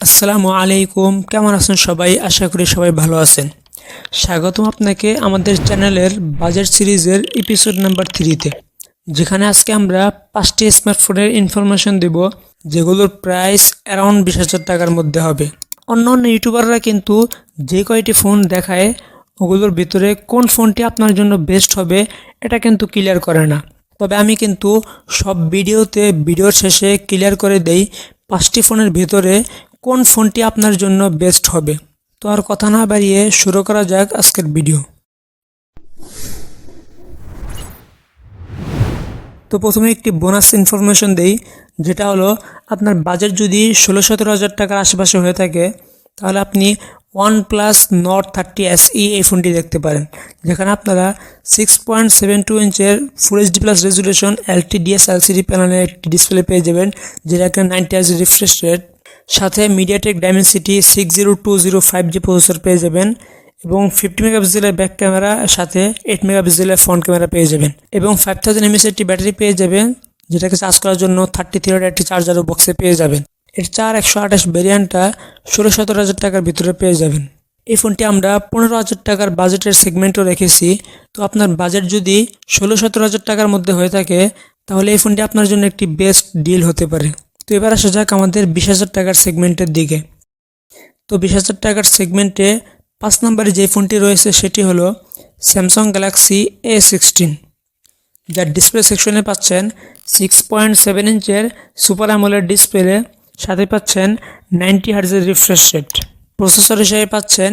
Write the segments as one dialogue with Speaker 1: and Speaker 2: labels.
Speaker 1: আসসালামু আলাইকুম। কেমন আছেন সবাই? আশা করি সবাই ভালো আছেন। স্বাগতম আপনাকে আমাদের চ্যানেলের বাজেট সিরিজের এপিসোড নাম্বার থ্রিতে যেখানে আজকে আমরা পাঁচটি স্মার্টফোনের ইনফরমেশন দেব, যেগুলোর প্রাইস অ্যারাউন্ড বিশ হাজার টাকার মধ্যে হবে। অন্য অন্য ইউটিউবাররা কিন্তু যে কয়টি ফোন দেখায়, ওগুলোর ভিতরে কোন ফোনটি আপনার জন্য বেস্ট হবে, এটা কিন্তু ক্লিয়ার করে না। তবে আমি কিন্তু সব ভিডিওতে, ভিডিওর শেষে ক্লিয়ার করে দেই, পাঁচটি ফোনের ভিতরে কোন ফোনটি আপনার জন্য বেস্ট হবে? তো আর কথা না বাড়িয়ে শুরু করা যাক আজকের ভিডিও তো প্রথমে একটি বোনাস ইনফরমেশন দেই, যেটা হলো আপনার বাজেট যদি ষোলো সতেরো হাজার টাকার আশেপাশে হয়ে থাকে, তাহলে আপনি OnePlus Nord thirty S E এই ফোনটি দেখতে পারেন। যেখানে আপনারা সিক্স পয়েন্ট সেভেন টু ইঞ্চের full HD plus resolution LT DS LCD প্যানেলের একটি ডিসপ্লে পেয়ে যাবেন যেটা একটা নাইনটি আজ রিফ্রেশ রেট সাথে MediaTek Dimensity six zero two zero five G processor পেয়ে যাবেন এবং ফিফটি মেগাপিক্সেলের ব্যাক ক্যামেরা সাথে এইট মেগাপিক্সেলের ফ্রন্ট ক্যামেরা পেয়ে যাবেন এবং ফাইভ থাউজেন্ড এমএস একটি ব্যাটারি পেয়ে যাবেন, যেটাকে চার্জ করার জন্য থার্টি থ্রি একটি চার্জারও বক্সে পেয়ে যাবেন। এর চার একশো আঠাশ ভেরিয়েন্টটা ষোলো সতেরো হাজার টাকার ভিতরে পেয়ে যাবেন। এই ফোনটি আমরা পনেরো হাজার টাকার বাজেটের সেগমেন্টও রেখেছি। তো আপনার বাজেট যদি ষোলো সতেরো হাজার টাকার মধ্যে হয়ে থাকে, তাহলে এই ফোনটি আপনার জন্য একটি বেস্ট ডিল হতে পারে। তো এবার আসা যাক আমাদের বিশ হাজার টাকার সেগমেন্টের দিকে। তো বিশ হাজার টাকার সেগমেন্টে পাঁচ নম্বরে যে ফোনটি রয়েছে সেটি হলো স্যামসাং গ্যালাক্সি এ সিক্সটিন যার ডিসপ্লে সেকশনে পাচ্ছেন সিক্স পয়েন্ট সেভেন ইঞ্চের সুপার অ্যামোলেড ডিসপ্লে সাথে পাচ্ছেন নাইনটি হার্জের রিফ্রেশ রেট প্রসেসর হিসেবে পাচ্ছেন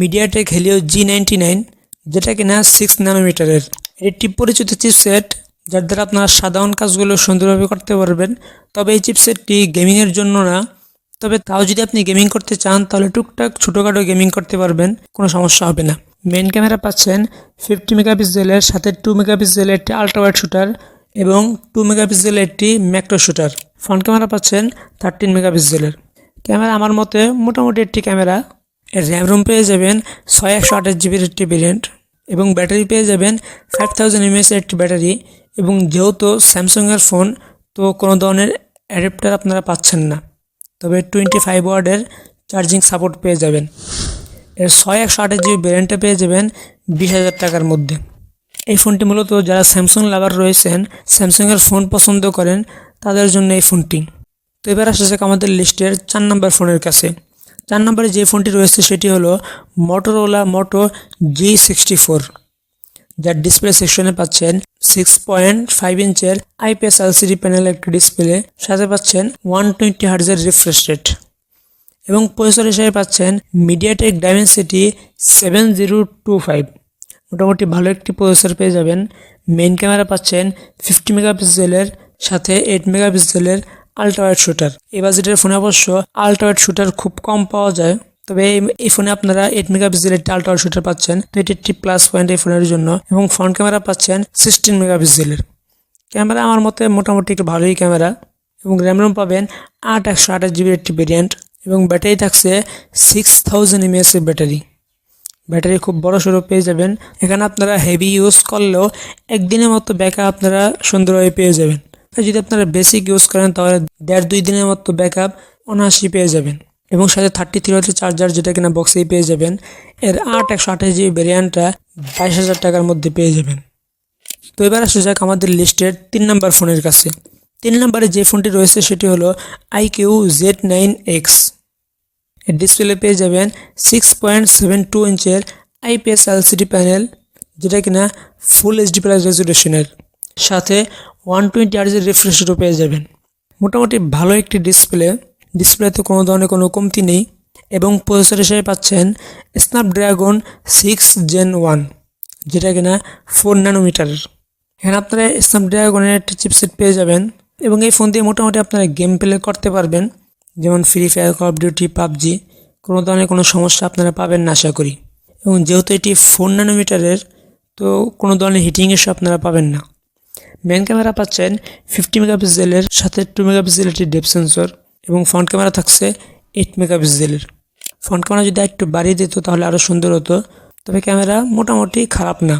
Speaker 1: MediaTek Helio G ninety nine যেটা কিনা সিক্স ন্যানোমিটারের এটি পরিচিত চিপসেট যার দ্বারা আপনারা সাধারণ কাজগুলো সুন্দরভাবে করতে পারবেন, তবে এই চিপসেটটি গেমিংয়ের জন্য না। তবে তাও যদি আপনি গেমিং করতে চান, তাহলে টুকটাক ছোটোখাটো গেমিং করতে পারবেন, কোনো সমস্যা হবে না। মেন ক্যামেরা পাচ্ছেন ফিফটি মেগাপিক্সেলের সাথে টু মেগাপিক্সেলের একটি আলট্রা ওয়াইড শুটার এবং টু মেগাপিক্সেলের একটি ম্যাক্রো শুটার ফ্রন্ট ক্যামেরা পাচ্ছেন থার্টিন মেগাপিক্সেলের ক্যামেরা আমার মতে মোটামুটি একটি ক্যামেরা এর র্যাম রুম পেয়ে যাবেন ছয় একশো আঠাশ জিবির একটি ভেরিয়েন্ট এবং ব্যাটারি পেয়ে যাবেন ফাইভ থাউজেন্ড এমএসের একটি ব্যাটারি এবং যেহেতু স্যামসাংয়ের ফোন তো কোনো ধরনের অ্যাডাপ্টার আপনারা পাচ্ছেন না। তবে টোয়েন্টি ফাইভ ওয়ার্ডের চার্জিং সাপোর্ট পেয়ে যাবেন। এর ছয় একশো আটের জিবি ভ্যারিয়েন্টটা পেয়ে যাবেন বিশ হাজার টাকার মধ্যে। এই ফোনটি মূলত যারা স্যামসাং লাভার রয়েছেন স্যামসাংয়ের ফোন পছন্দ করেন, তাদের জন্য এই ফোনটি তো এবার আসা আমাদের লিস্টের চার নম্বর ফোনের কাছে। চার নম্বরে যে ফোনটি রয়েছে সেটি হলো Motorola Moto G sixty four যার ডিসপ্লে সেকশনে পাচ্ছেন সিক্স পয়েন্ট ফাইভ ইঞ্চের আইপিএস এলসিডি প্যানেল একটি ডিসপ্লে সাথে পাচ্ছেন ওয়ান টোয়েন্টি হার্জের রিফ্রেশ রেট এবং প্রসেসর হিসেবে পাচ্ছেন MediaTek Dimensity seven zero two five মোটামুটি ভালো একটি প্রসেসর পেয়ে যাবেন। মেইন ক্যামেরা পাচ্ছেন ফিফটি মেগাপিক্সেলের সাথে এইট মেগাপিক্সেলের আলট্রাওয়াইড শুটার এই বাজেটের ফোনে অবশ্য আলট্রাওয়াইড শুটার খুব কম পাওয়া যায়, তবে এই- ফোনে আপনারা এইট মেগাপিক্সেলের একটি আলট্রাওয়াইড শুটার পাচ্ছেন, তো এটি একটি প্লাস পয়েন্ট এই ফোনের জন্য, এবং ফ্রন্ট ক্যামেরা পাচ্ছেন সিক্সটিন মেগাপিক্সেলের ক্যামেরা আমার মতে মোটামুটি একটু ভালোই ক্যামেরা, এবং র্যাম রোম পাবেন আট একশো আঠাশ জিবির একটি ভেরিয়েন্ট এবং ব্যাটারি থাকছে সিক্স থাউজেন্ড এমএএস এর ব্যাটারি। ব্যাটারি খুব বড় সড়ো পেয়ে যাবেন, এখানে আপনারা হেভি ইউজ করলেও একদিনের মতো ব্যাকআপ আপনারা সুন্দরভাবে পেয়ে যাবেন। যদি আপনারা বেসিক ইউজ করেন, তাহলে দেড় দুই দিনের মতো ব্যাকআপ অনায়াসই পেয়ে যাবেন এবং সাথে থার্টি থ্রি হচ্ছে চার্জার যেটা কিনা বক্সেই পেয়ে যাবেন। এর আট একশো আঠাশ জিবি ভ্যারিয়েন্টটা বাইশ হাজার টাকার মধ্যে পেয়ে যাবেন। তো এবার আসা যাক আমাদের লিস্টের তিন নাম্বার ফোনের কাছে। তিন নম্বরে যে ফোনটি রয়েছে, সেটি হলো আইকিউ জেড নাইন এক্সের ডিসপ্লে পেয়ে যাবেন সিক্স পয়েন্ট সেভেন টু ইঞ্চের আইপিএস এলসিডি প্যানেল যেটা কিনা ফুল এইচডি প্লাস রেজুলেশনের সাথে ওয়ান টোয়েন্টি আর্জের রিফ্রেশও পেয়ে যাবেন। মোটামুটি ভালো একটি ডিসপ্লে ডিসপ্লেতে কোনো ধরনের কোনো কমতি নেই। এবং প্রসেসর হিসেবে পাচ্ছেন স্ন্যাপড্রাগন সিক্স জেন ওয়ান যেটা কিনা ফোর ন্যানোমিটারের এখানে আপনারা স্ন্যাপড্রাগনের একটি চিপসেট পেয়ে যাবেন এবং এই ফোন দিয়ে মোটামুটি আপনারা গেম প্লে করতে পারবেন। যেমন Free Fire Call of Duty PUBG, কোনো ধরনের কোনো সমস্যা আপনারা পাবেন না আশা করি। এবং যেহেতু এটি ফোর ন্যানোমিটারের তো কোনো ধরনের হিটিং ইস্যু আপনারা পাবেন না। মেন ক্যামেরা পাচ্ছেন ফিফটি মেগাপিক্সেলের সাথে টু মেগাপিক্সেলের একটি ডেপ সেন্সর এবং ফ্রন্ট ক্যামেরা থাকছে এইট মেগাপিক্সেলের ফ্রন্ট ক্যামেরা যদি একটু বাড়িয়ে দিত তাহলে আরও সুন্দর হতো, তবে ক্যামেরা মোটামুটি খারাপ না।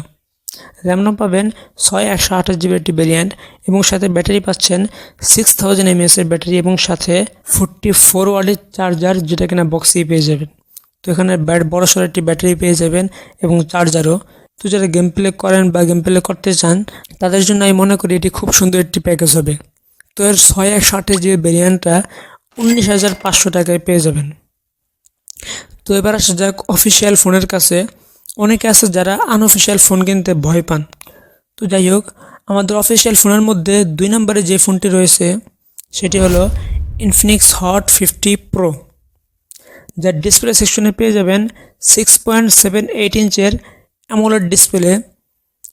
Speaker 1: র্যাম রম পাবেন ছয় একশো আঠাশ জিবি একটি ভেরিয়েন্ট এবং সাথে ব্যাটারি পাচ্ছেন সিক্স থাউজেন্ড এমএএসের ব্যাটারি এবং সাথে ফোরটি ফোর ওয়ার্ডের চার্জার যেটা কিনা বক্সেই পেয়ে যাবেন। তো এখানে ব্যাট বড় সড়ো একটি ব্যাটারি পেয়ে যাবেন এবং চার্জারও তো যারা গেম প্লে করেন বা গেম প্লে করতে চান, তাদের জন্য আমি মনে করি এটি খুব সুন্দর একটি প্যাকেজ হবে। তো এর ছয় একশো আঠাশ জিবি ভেরিয়েন্টটা উনিশ হাজার পাঁচশো টাকায় পেয়ে যাবেন। তো এবার আসা যাক অফিসিয়াল ফোনের কাছে। অনেকে আছে যারা আনঅফিসিয়াল ফোন কিনতে ভয় পান। তো যাই হোক, আমাদের অফিসিয়াল ফোনের মধ্যে দুই নম্বরে যে ফোনটি রয়েছে, সেটি হলো ইনফিনিক্স হট ফিফটি প্রো যার ডিসপ্লে সেকশনে পেয়ে যাবেন সিক্স পয়েন্ট সেভেন এইট ইঞ্চের অ্যামোলেড ডিসপ্লে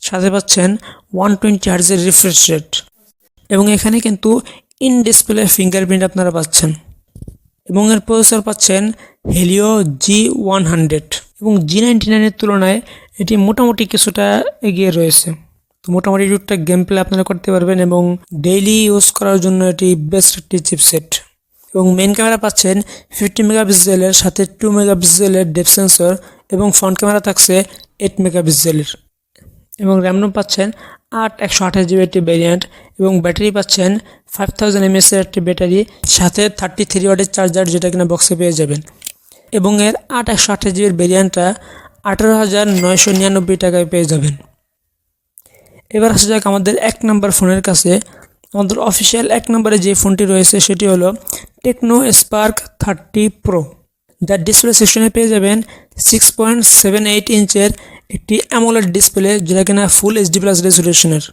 Speaker 1: সাথে পাচ্ছেন ওয়ান টোয়েন্টি হার্জের রিফ্রেশ রেট এবং এখানে কিন্তু ইন ডিসপ্লে ফিঙ্গারপ্রিন্ট আপনারা পাচ্ছেন। এবং এর প্রসেসর পাচ্ছেন হেলিও জি ওয়ান হান্ড্রেড এবং জি নাইনটি নাইনের তুলনায় এটি মোটামুটি কিছুটা এগিয়ে রয়েছে। তো মোটামুটি টুকটাক গেম প্লে আপনারা করতে পারবেন এবং ডেইলি ইউজ করার জন্য এটি বেস্ট একটি চিপসেট এবং মেন ক্যামেরা পাচ্ছেন ফিফটি মেগাপিক্সেলের সাথে টু মেগাপিক্সেলের ডেপ সেন্সর এবং ফ্রন্ট ক্যামেরা থাকছে এইট মেগাপিক্সেলের এবং র্যাম রোম পাচ্ছেন আট একশো আঠাশ জিবি একটি ভ্যারিয়েন্ট এবং ব্যাটারি পাচ্ছেন ফাইভ থাউজেন্ড এমএসের একটি ব্যাটারি, সাথে থার্টি থ্রি ওয়াটের চার্জার যেটা কিনা বক্সে পেয়ে যাবেন। এবং এর আট একশো আঠাশ জিবির ভ্যারিয়েন্টটা আঠারো হাজার নয়শো নিরানব্বই টাকায় পেয়ে যাবেন। এবার আসা যাক আমাদের এক নম্বর ফোনের কাছে। আমাদের অফিসিয়াল এক নম্বরে যে ফোনটি রয়েছে সেটি হলো টেকনো স্পার্ক থার্টি প্রো যার ডিসপ্লে সেকশনে পেয়ে যাবেন সিক্স পয়েন্ট সেভেন এইট ইঞ্চের একটি অ্যামোলেড ডিসপ্লে যেটা কিনা ফুল এইচডি প্লাস রেজুলেশনের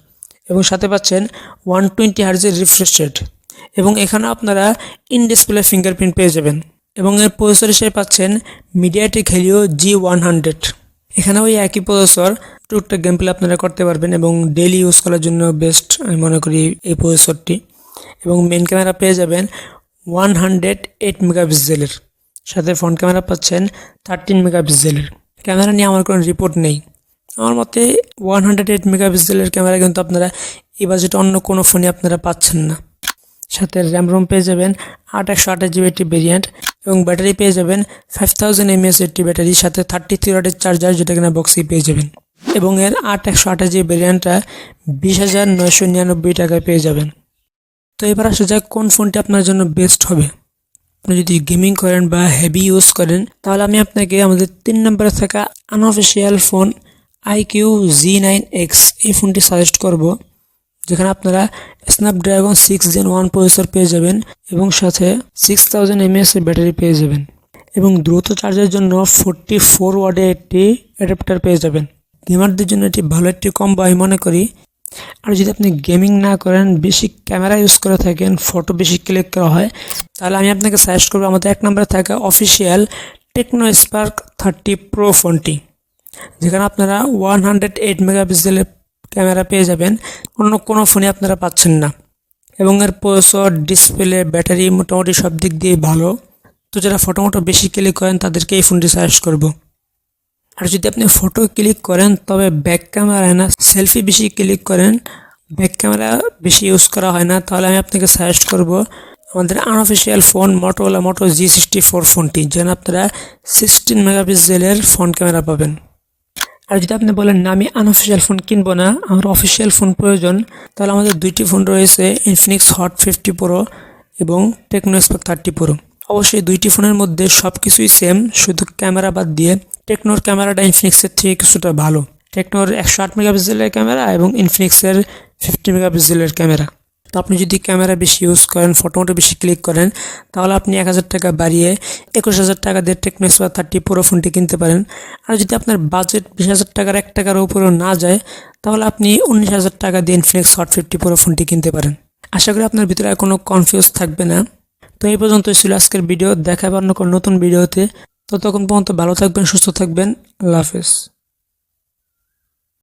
Speaker 1: এবং সাথে পাচ্ছেন ওয়ান টোয়েন্টি হার্জের রিফ্রেশ রেট এবং এখানে আপনারা ইন ডিসপ্লে ফিঙ্গারপ্রিন্ট পেয়ে যাবেন। এবং এর প্রসেসর হিসেবে পাচ্ছেন MediaTek Helio G one hundred এখানে ওই একই প্রসেসর টুকটাক গেম প্লে আপনারা করতে পারবেন এবং ডেইলি ইউজ করার জন্য বেস্ট আমি মনে করি এই প্রসেসরটি এবং মেন ক্যামেরা পেয়ে যাবেন ওয়ান হান্ড্রেড এইট মেগাপিক্সেলের সাথে ফ্রন্ট ক্যামেরা পাচ্ছেন থার্টিন মেগাপিক্সেলের ক্যামেরা নিয়ে আমার কোনো রিপোর্ট নেই। আমার মতে ওয়ান হান্ড্রেড এইট মেগাপিক্সেলের ক্যামেরা কিন্তু আপনারা এই বাজেটে অন্য কোনো ফোনে আপনারা পাচ্ছেন না। সাথে র্যাম রোম পেয়ে যাবেন, আট একশো আঠাশ জিবি একটি ভেরিয়েন্ট এবং ব্যাটারি পেয়ে যাবেন ফাইভ থাউজেন্ড এমএস একটি ব্যাটারি, সাথে থার্টি থ্রি ওয়াটের চার্জার যেটা কিনা বক্সেই পেয়ে যাবেন। এবং এর আট একশো আঠাশ জিবি ভেরিয়েন্টটা বিশ হাজার নয়শো নিরানব্বই টাকায় পেয়ে যাবেন। তো এবার আসা যাক কোন ফোনটি আপনার জন্য বেস্ট হবে। আপনি যদি গেমিং করেন বা হেভি ইউজ করেন, তাহলে আমি আপনাকে আমাদের তিন নম্বরে থাকা unofficial phone iQOO Z nine X এই ফোনটি সাজেস্ট করব, যেখানে আপনারা Snapdragon six Gen one processor পেয়ে যাবেন এবং সাথে সিক্স থাউজেন্ড এমএএস এর ব্যাটারি পেয়ে যাবেন এবং দ্রুত চার্জের জন্য ফোরটি ফোর ওয়ার্ডের একটি অ্যাডাপ্টার পেয়ে যাবেন। গেমারদের জন্য এটি ভালো, একটি কম্বো আমি মনে করি। আর যদি আপনি গেমিং না করেন বেশি ক্যামেরা ইউজ করে থাকেন ফটো বেশি ক্লিক করা হয়, তাহলে আমি আপনাকে সাজেস্ট করব আমাদের এক নম্বরে থাকা official Tecno Spark thirty Pro ফোনটি যেখানে আপনারা ওয়ান হান্ড্রেড এইট মেগাপিক্সেলের ক্যামেরা পেয়ে যাবেন। অন্য কোনো ফোনে আপনারা পাচ্ছেন না। এবং এর প্রসেসর ডিসপ্লে ব্যাটারি মোটামুটি সব দিক দিয়ে ভালো। তো যারা ফটো মোটো বেশি ক্লিক করেন, তাদেরকে এই ফোনটি সাজেস্ট করব। আর যদি আপনি ফটো ক্লিক করেন, তবে ব্যাক ক্যামেরায় না সেলফি বেশি ক্লিক করেন ব্যাক ক্যামেরা বেশি ইউজ করা হয় না, তাহলে আমি আপনাকে সাজেস্ট করব আমাদের unofficial phone Motorola Moto G sixty four ফোনটি যেখানে আপনারা সিক্সটিন মেগাপিক্সেলের ফ্রন্ট ক্যামেরা পাবেন। আর যদি আপনি বলেন, না, আমি আনঅফিসিয়াল ফোন কিনবো না, আমার অফিসিয়াল ফোন প্রয়োজন, তাহলে আমাদের দুইটি ফোন রয়েছে ইনফিনিক্স হট ফিফটি প্রো এবং টেকনো স্পার্ক থার্টি প্রো অবশ্যই দুইটি ফোনের মধ্যে সব কিছুই সেম শুধু ক্যামেরা বাদ দিয়ে টেকনোর ক্যামেরাটা ইনফিনিক্সের থেকে কিছুটা ভালো। টেকনোর একশো আট মেগাপিক্সেলের ক্যামেরা এবং ইনফিনিক্সের ফিফটি মেগাপিক্সেলের ক্যামেরা। তো আপনি যদি ক্যামেরা বেশি ইউজ করেন ফটো মোটো বেশি ক্লিক করেন, তাহলে আপনি এক হাজার টাকা বাড়িয়ে একুশ হাজার টাকা দিয়ে টেকনো স্পার থার্টি প্রো ফোনটি কিনতে পারেন। আর যদি আপনার বাজেট বিশ হাজার টাকার, এক টাকার উপরেও না যায়, তাহলে আপনি উনিশ হাজার টাকা দিয়ে ইনফিনিক্স হট ফিফটি প্রো ফোনটি কিনতে পারেন। আশা করি আপনার ভিতরে আর কোনো কনফিউজ থাকবে না। তো এই পর্যন্ত ছিল আজকের ভিডিও। দেখা অন্য কোনো নতুন ভিডিওতে। ততক্ষণ পর্যন্ত ভালো থাকবেন, সুস্থ থাকবেন। আল্লাহ হাফেজ।